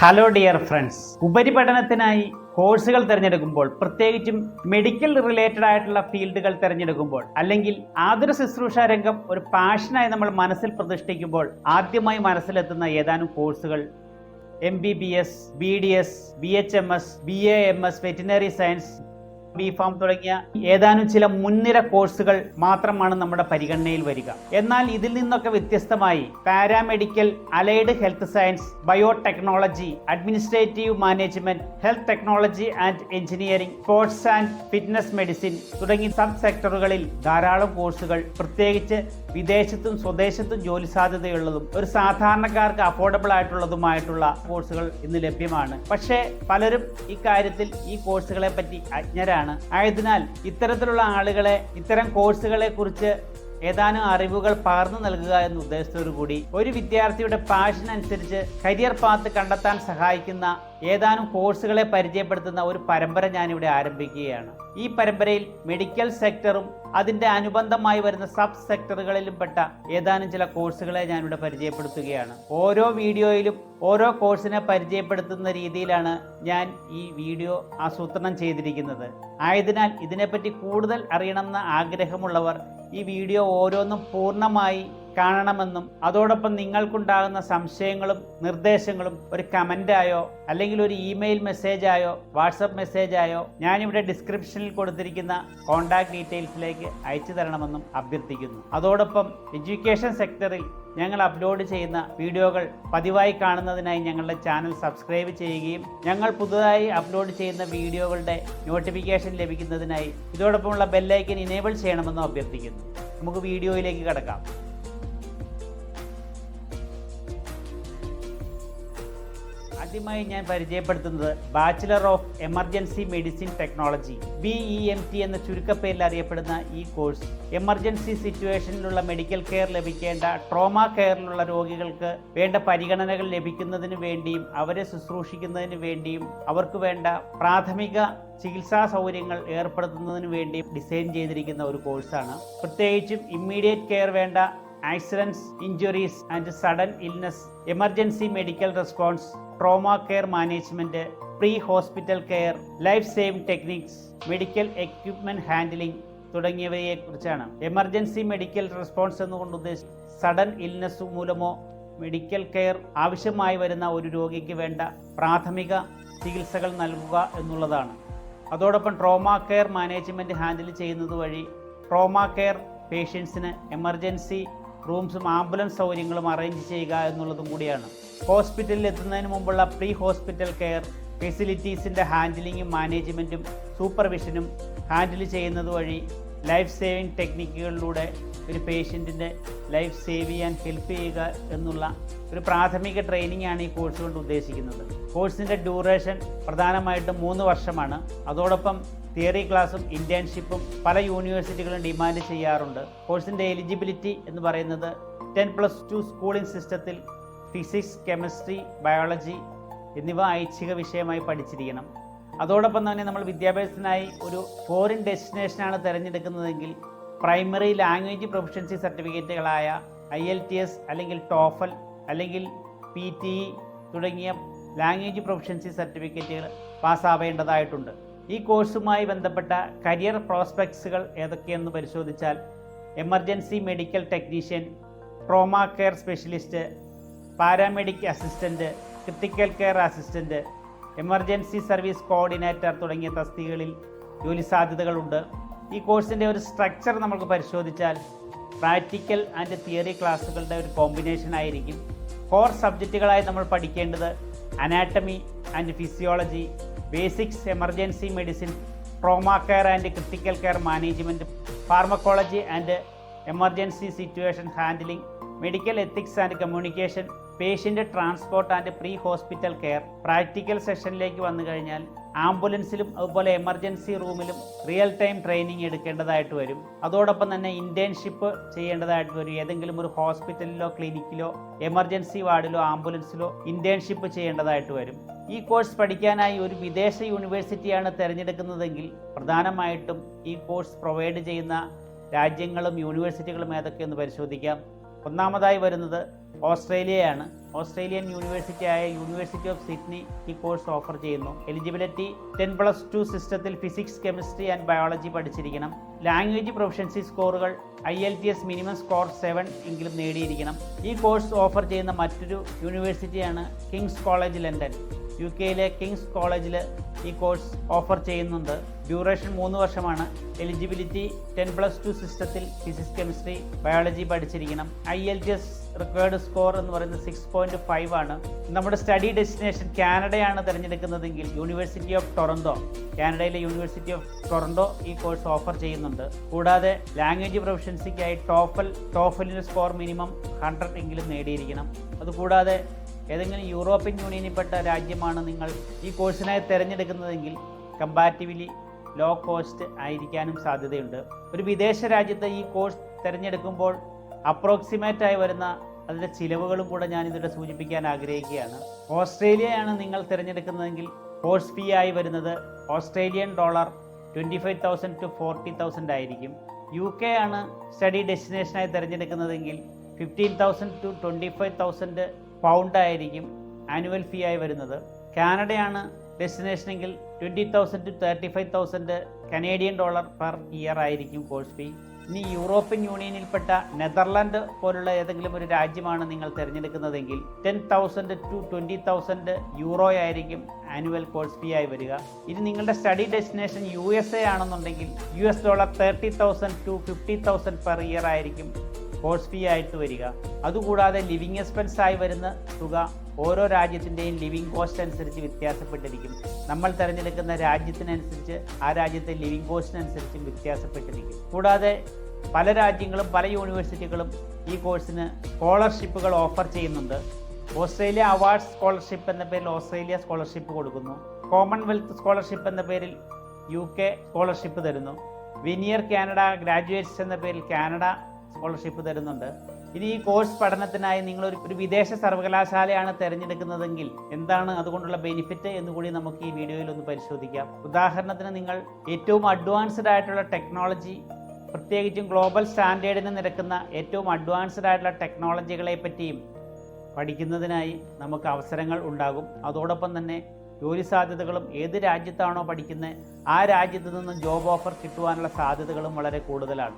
Hello dear friends ഉപരിപഠനത്തിനായി കോഴ്സുകൾ തിരഞ്ഞെടുക്കുമ്പോൾ പ്രത്യേകിച്ചും മെഡിക്കൽ റിലേറ്റഡ് ആയിട്ടുള്ള ഫീൽഡുകൾ തിരഞ്ഞെടുക്കുമ്പോൾ അല്ലെങ്കിൽ ആതുര ശുശ്രൂഷ രംഗം ഒരു പാഷനായി നമ്മൾ മനസ്സിൽ പ്രതിഷ്ഠിക്കുമ്പോൾ ആദ്യമായി മനസ്സിലെത്തുന്ന ഏതാനും കോഴ്സുകൾ M B B S B D S B H M S B A M S veterinary science B pharm തുടങ്ങിയ ഏതാനും ചില മുൻനിര കോഴ്സുകൾ മാത്രമാണ് നമ്മുടെ പരിഗണനയിൽ വരിക. എന്നാൽ ഇതിൽ നിന്നൊക്കെ വ്യത്യസ്തമായി paramedical allied health science biotechnology administrative management health technology and engineering sports and fitness medicine തുടങ്ങി സബ് സെക്ടറുകളിൽ ധാരാളം കോഴ്സുകൾ പ്രത്യേകിച്ച് വിദേശത്തും സ്വദേശത്തും ജോലി സാധ്യതയുള്ളതും ഒരു സാധാരണക്കാർക്ക് അഫോർഡബിൾ ആയിട്ടുള്ളതുമായിട്ടുള്ള കോഴ്സുകൾ ഇന്ന് ലഭ്യമാണ്. പക്ഷേ പലരും ഇക്കാര്യത്തിൽ ഈ കോഴ്സുകളെ പറ്റി അജ്ഞരാണ്. ആയതിനാൽ ഇത്തരത്തിലുള്ള ആളുകളെ ഇത്തരം കോഴ്സുകളെ കുറിച്ച് ഏതാനും അറിവുകൾ പകർന്നു നൽകുക എന്ന ഉദ്ദേശത്തോടു കൂടി ഒരു വിദ്യാർത്ഥിയുടെ പാഷൻ അനുസരിച്ച് കരിയർ പാത്ത് കണ്ടെത്താൻ സഹായിക്കുന്ന ഏതാനും കോഴ്സുകളെ പരിചയപ്പെടുത്തുന്ന ഒരു പരമ്പര ഞാനിവിടെ ആരംഭിക്കുകയാണ്. ഈ പരമ്പരയിൽ മെഡിക്കൽ സെക്ടറും അതിന്റെ അനുബന്ധമായി വരുന്ന സബ് സെക്ടറുകളിലും പെട്ട ഏതാനും ചില കോഴ്സുകളെ ഞാനിവിടെ പരിചയപ്പെടുത്തുകയാണ്. ഓരോ വീഡിയോയിലും ഓരോ കോഴ്സിനെ പരിചയപ്പെടുത്തുന്ന രീതിയിലാണ് ഞാൻ ഈ വീഡിയോ ആസൂത്രണം ചെയ്തിരിക്കുന്നത്. ആയതിനാൽ ഇതിനെപ്പറ്റി കൂടുതൽ അറിയണമെന്ന ആഗ്രഹമുള്ളവർ ഈ വീഡിയോ ഓരോന്നും പൂർണമായി കാണണമെന്നും അതോടൊപ്പം നിങ്ങൾക്കുണ്ടാകുന്ന സംശയങ്ങളും നിർദ്ദേശങ്ങളും ഒരു കമന്റായോ അല്ലെങ്കിൽ ഒരു ഇമെയിൽ മെസ്സേജായോ വാട്സപ്പ് മെസ്സേജായോ ഞാനിവിടെ ഡിസ്ക്രിപ്ഷനിൽ കൊടുത്തിരിക്കുന്ന കോൺടാക്ട് ഡീറ്റെയിൽസിലേക്ക് അയച്ചു തരണമെന്നും അഭ്യർത്ഥിക്കുന്നു. അതോടൊപ്പം എഡ്യൂക്കേഷൻ സെക്ടറിൽ ഞങ്ങൾ അപ്ലോഡ് ചെയ്യുന്ന വീഡിയോകൾ പതിവായി കാണുന്നതിനായി ഞങ്ങളുടെ ചാനൽ സബ്സ്ക്രൈബ് ചെയ്യുകയും ഞങ്ങൾ പുതുതായി അപ്ലോഡ് ചെയ്യുന്ന വീഡിയോകളുടെ നോട്ടിഫിക്കേഷൻ ലഭിക്കുന്നതിനായി ഇതോടൊപ്പമുള്ള ബെല്ലൈക്കൻ ഇനേബിൾ ചെയ്യണമെന്നും അഭ്യർത്ഥിക്കുന്നു. നമുക്ക് വീഡിയോയിലേക്ക് കിടക്കാം. ആദ്യമായി ഞാൻ പരിചയപ്പെടുത്തുന്നത് bachelor of emergency medicine technology B E M T എന്ന ചുരുക്കപ്പേരിൽ അറിയപ്പെടുന്ന ഈ കോഴ്സ്. എമർജൻസി സിറ്റുവേഷനിലുള്ള മെഡിക്കൽ കെയർ ലഭിക്കേണ്ട ട്രോമ കെയറിലുള്ള രോഗികൾക്ക് വേണ്ട പരിഗണനകൾ ലഭിക്കുന്നതിന് വേണ്ടിയും അവരെ ശുശ്രൂഷിക്കുന്നതിന് വേണ്ടിയും അവർക്ക് വേണ്ട പ്രാഥമിക ചികിത്സാ സൗകര്യങ്ങൾ ഏർപ്പെടുത്തുന്നതിന് വേണ്ടി ഡിസൈൻ ചെയ്തിരിക്കുന്ന ഒരു കോഴ്സാണ്. പ്രത്യേകിച്ചും ഇമ്മീഡിയറ്റ് കെയർ വേണ്ട accidents injuries and sudden illness emergency medical response trauma care management pre hospital care life saving techniques medical equipment handling തുടങ്ങിയവയെ കുറിച്ചാണ്. എമർജൻസി മെഡിക്കൽ റെസ്പോൺസ് എന്നുകൊണ്ട് ഉദ്ദേശിച്ച് സഡൻ ഇൽനസ് മൂലമോ മെഡിക്കൽ കെയർ ആവശ്യമായി വരുന്ന ഒരു രോഗിക്ക് വേണ്ട പ്രാഥമിക ചികിത്സകൾ നൽകുക എന്നുള്ളതാണ്. അതോടൊപ്പം ട്രോമ കെയർ മാനേജ്മെന്റ് ഹാൻഡിൽ ചെയ്യുന്നത് വഴി ട്രോമ കെയർ പേഷ്യൻസിന് എമർജൻസി റൂംസും ആംബുലൻസ് സൗകര്യങ്ങളും അറേഞ്ച് ചെയ്യുക എന്നുള്ളതും കൂടിയാണ്. ഹോസ്പിറ്റലിൽ എത്തുന്നതിന് മുമ്പുള്ള പ്രീ ഹോസ്പിറ്റൽ കെയർ ഫെസിലിറ്റീസിന്റെ ഹാൻഡിലിങ്ങും മാനേജ്മെന്റും സൂപ്പർവിഷനും ഹാൻഡിൽ ചെയ്യുന്നത് വഴി ലൈഫ് സേവിങ് ടെക്നിക്കുകളിലൂടെ ഒരു പേഷ്യന്റിന്റെ ലൈഫ് സേവ് ചെയ്യാൻ ഹെൽപ്പ് ചെയ്യുക എന്നുള്ള ഒരു പ്രാഥമിക ട്രെയിനിങ് ആണ് ഈ കോഴ്സ് കൊണ്ട് ഉദ്ദേശിക്കുന്നത്. കോഴ്സിന്റെ ഡ്യൂറേഷൻ പ്രധാനമായിട്ടും മൂന്ന് വർഷമാണ്. അതോടൊപ്പം തിയറി ക്ലാസ്സും ഇന്റേൺഷിപ്പും പല യൂണിവേഴ്സിറ്റികളും ഡിമാൻഡ് ചെയ്യാറുണ്ട്. കോഴ്സിന്റെ എലിജിബിലിറ്റി എന്ന് പറയുന്നത് ടെൻ പ്ലസ് ടു സ്കൂളിംഗ് സിസ്റ്റത്തിൽ ഫിസിക്സ് കെമിസ്ട്രി ബയോളജി എന്നിവ ഐച്ഛിക വിഷയമായി പഠിച്ചിരിക്കണം. അതോടൊപ്പം തന്നെ നമ്മൾ വിദ്യാഭ്യാസത്തിനായി ഒരു ഫോറിൻ ഡെസ്റ്റിനേഷനാണ് തിരഞ്ഞെടുക്കുന്നതെങ്കിൽ പ്രൈമറി ലാംഗ്വേജ് പ്രൊഫഷൻസി സർട്ടിഫിക്കറ്റുകളായ ഐ എൽ ടി എസ് അല്ലെങ്കിൽ ടോഫൽ അല്ലെങ്കിൽ പി ടി ഇ തുടങ്ങിയ ലാംഗ്വേജ് പ്രൊഫഷൻസി സർട്ടിഫിക്കറ്റുകൾ പാസ്സാവേണ്ടതായിട്ടുണ്ട്. ഈ കോഴ്സുമായി ബന്ധപ്പെട്ട കരിയർ പ്രോസ്പെക്ട്സുകൾ ഏതൊക്കെയെന്ന് പരിശോധിച്ചാൽ emergency medical technician trauma care specialist paramedic assistant critical care assistant emergency service coordinator തുടങ്ങിയ തസ്തികകളിൽ ജോലി സാധ്യതകളുണ്ട്. ഈ കോഴ്സിന്റെ ഒരു സ്ട്രക്ചർ നമുക്ക് പരിശോധിച്ചാൽ പ്രാക്ടിക്കൽ ആൻഡ് തിയറി ക്ലാസ്സുകളുടെ ഒരു കോമ്പിനേഷൻ ആയിരിക്കും. കോർ സബ്ജക്റ്റുകളായി നമ്മൾ പഠിക്കേണ്ടത് anatomy and physiology basics emergency medicine trauma care and critical care management pharmacology and emergency situation handling medical ethics and communication patient transport and pre hospital care. Practical സെഷനിലേക്ക് വന്നു കഴിഞ്ഞാൽ ആംബുലൻസിലും അതുപോലെ emergency റൂമിലും real time training എടുക്കേണ്ടതായിട്ട് വരും. അതോടൊപ്പം തന്നെ internship ചെയ്യേണ്ടതായിട്ട് വരും. ഏതെങ്കിലും ഒരു ഹോസ്പിറ്റലിലോ ക്ലിനിക്കിലോ എമർജൻസി വാർഡിലോ ആംബുലൻസിലോ ഇന്റേൺഷിപ്പ് ചെയ്യേണ്ടതായിട്ട് വരും. ഈ കോഴ്സ് പഠിക്കാനായി ഒരു വിദേശ യൂണിവേഴ്സിറ്റിയാണ് തിരഞ്ഞെടുക്കുന്നതെങ്കിൽ പ്രധാനമായിട്ടും ഈ കോഴ്സ് പ്രൊവൈഡ് ചെയ്യുന്ന രാജ്യങ്ങളും യൂണിവേഴ്സിറ്റികളും ഏതൊക്കെയെന്ന് പരിശോധിക്കാം. ഒന്നാമതായി വരുന്നത് ഓസ്ട്രേലിയയാണ്. ഓസ്ട്രേലിയൻ യൂണിവേഴ്സിറ്റി ആയ യൂണിവേഴ്സിറ്റി ഓഫ് സിഡ്നി ഈ കോഴ്സ് ഓഫർ ചെയ്യുന്നു. എലിജിബിലിറ്റി ടെൻ പ്ലസ് ടു സിസ്റ്റത്തിൽ ഫിസിക്സ് കെമിസ്ട്രി ആൻഡ് ബയോളജി പഠിച്ചിരിക്കണം. Language proficiency സ്കോറുകൾ I L T S minimum score seven എങ്കിലും നേടിയിരിക്കണം. ഈ കോഴ്സ് ഓഫർ ചെയ്യുന്ന മറ്റൊരു യൂണിവേഴ്സിറ്റിയാണ് കിങ്സ് കോളേജ് ലണ്ടൻ. യു കെയിലെ കിങ്സ് കോളേജിൽ ഈ കോഴ്സ് ഓഫർ ചെയ്യുന്നുണ്ട്. ഡ്യൂറേഷൻ മൂന്ന് വർഷമാണ്. എലിജിബിലിറ്റി ടെൻ പ്ലസ് ടു സിസ്റ്റത്തിൽ ഫിസിക്സ് കെമിസ്ട്രി ബയോളജി പഠിച്ചിരിക്കണം. I L T S required score എന്ന് പറയുന്നത് സിക്സ് പോയിന്റ് ഫൈവ് ആണ്. നമ്മുടെ സ്റ്റഡി ഡെസ്റ്റിനേഷൻ കാനഡയാണ് തിരഞ്ഞെടുക്കുന്നതെങ്കിൽ യൂണിവേഴ്സിറ്റി ഓഫ് ടൊറന്റോ കാനഡയിലെ യൂണിവേഴ്സിറ്റി ഓഫ് ടൊറന്റോ ഈ കോഴ്സ് ഓഫർ ചെയ്യുന്നുണ്ട്. കൂടാതെ ലാംഗ്വേജ് പ്രൊഫഷൻസിക്കായി ടോഫൽ ടോഫലിന്റെ സ്കോർ മിനിമം ഹൺഡ്രഡ് എങ്കിലും നേടിയിരിക്കണം. അതുകൂടാതെ ഏതെങ്കിലും യൂറോപ്യൻ യൂണിയനിൽപ്പെട്ട രാജ്യമാണ് നിങ്ങൾ ഈ കോഴ്സിനായി തിരഞ്ഞെടുക്കുന്നതെങ്കിൽ കമ്പാരിറ്റീവ്ലി ലോ കോസ്റ്റ് ആയിരിക്കാനും സാധ്യതയുണ്ട്. ഒരു വിദേശ രാജ്യത്ത് ഈ കോഴ്സ് തിരഞ്ഞെടുക്കുമ്പോൾ അപ്രോക്സിമേറ്റ് ആയി വരുന്ന അതിന്റെ ചിലവുകളും കൂടെ ഞാൻ ഇതിവിടെ സൂചിപ്പിക്കാൻ ആഗ്രഹിക്കുകയാണ്. ഓസ്ട്രേലിയയാണ് നിങ്ങൾ തിരഞ്ഞെടുക്കുന്നതെങ്കിൽ കോഴ്സ് ഫീ ആയി വരുന്നത് Australian dollar twenty five thousand to forty thousand ആയിരിക്കും. യു കെ ആണ് സ്റ്റഡി ഡെസ്റ്റിനേഷനായി തിരഞ്ഞെടുക്കുന്നതെങ്കിൽ fifteen thousand to twenty five thousand pound ആയിരിക്കും ആനുവൽ ഫീ ആയി വരുന്നത്. കാനഡയാണ് ഡെസ്റ്റിനേഷനെങ്കിൽ twenty thousand to thirty five thousand Canadian dollar per year ആയിരിക്കും കോഴ്സ് ഫീ. ഇനി European യൂണിയനിൽപ്പെട്ട നെതർലാൻഡ് പോലുള്ള ഏതെങ്കിലും ഒരു രാജ്യമാണ് നിങ്ങൾ തിരഞ്ഞെടുക്കുന്നതെങ്കിൽ ten thousand to twenty thousand euro ആയിരിക്കും ആനുവൽ കോഴ്സ് ഫീ ആയി വരിക. ഇനി നിങ്ങളുടെ study destination U S A ആണെന്നുണ്ടെങ്കിൽ U S dollar thirty thousand to fifty thousand per year ആയിരിക്കും കോഴ്സ് ഫീ ആയിട്ട് വരിക. അതുകൂടാതെ ലിവിങ് എക്സ്പെൻസ് ആയി വരുന്ന തുക ഓരോ രാജ്യത്തിന്റെയും ലിവിങ് കോസ്റ്റ് അനുസരിച്ച് വ്യത്യാസപ്പെട്ടിരിക്കും. നമ്മൾ തിരഞ്ഞെടുക്കുന്ന രാജ്യത്തിനനുസരിച്ച് ആ രാജ്യത്തെ ലിവിങ് കോസ്റ്റിനനുസരിച്ചും വ്യത്യാസപ്പെട്ടിരിക്കും. കൂടാതെ പല രാജ്യങ്ങളും പല യൂണിവേഴ്സിറ്റികളും ഈ കോഴ്സിന് സ്കോളർഷിപ്പുകൾ ഓഫർ ചെയ്യുന്നുണ്ട്. ഓസ്ട്രേലിയ അവാർഡ്സ് സ്കോളർഷിപ്പ് എന്ന പേരിൽ ഓസ്ട്രേലിയ സ്കോളർഷിപ്പ് കൊടുക്കുന്നു. കോമൺവെൽത്ത് സ്കോളർഷിപ്പ് എന്ന പേരിൽ യു കെ സ്കോളർഷിപ്പ് തരുന്നു. വിനിയർ കാനഡ ഗ്രാജുവേറ്റ്സ് എന്ന പേരിൽ കാനഡ സ്കോളർഷിപ്പ് തരുന്നുണ്ട്. ഇനി ഈ കോഴ്സ് പഠനത്തിനായി നിങ്ങൾ ഒരു വിദേശ സർവകലാശാലയാണ് തിരഞ്ഞെടുക്കുന്നതെങ്കിൽ എന്താണ് അതുകൊണ്ടുള്ള ബെനിഫിറ്റ് എന്ന് കൂടി നമുക്ക് ഈ വീഡിയോയിൽ ഒന്ന് പരിശോധിക്കാം. ഉദാഹരണത്തിന് നിങ്ങൾ ഏറ്റവും അഡ്വാൻസ്ഡ് ആയിട്ടുള്ള ടെക്നോളജി പ്രത്യേകിച്ചും ഗ്ലോബൽ സ്റ്റാൻഡേർഡിന് നിരക്കുന്ന ഏറ്റവും അഡ്വാൻസ്ഡ് ആയിട്ടുള്ള ടെക്നോളജികളെ പറ്റിയും പഠിക്കുന്നതിനായി നമുക്ക് അവസരങ്ങൾ ഉണ്ടാകും. അതോടൊപ്പം തന്നെ ജോലി സാധ്യതകളും ഏത് രാജ്യത്താണോ പഠിക്കുന്നത് ആ രാജ്യത്ത് നിന്നും ജോബ് ഓഫർ കിട്ടുവാനുള്ള സാധ്യതകളും വളരെ കൂടുതലാണ്.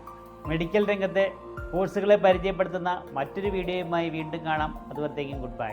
മെഡിക്കൽ രംഗത്തെ കോഴ്സുകളെ പരിചയപ്പെടുത്തുന്ന മറ്റൊരു വീഡിയോയുമായി വീണ്ടും കാണാം. അതുവരത്തേക്കും ഗുഡ് ബൈ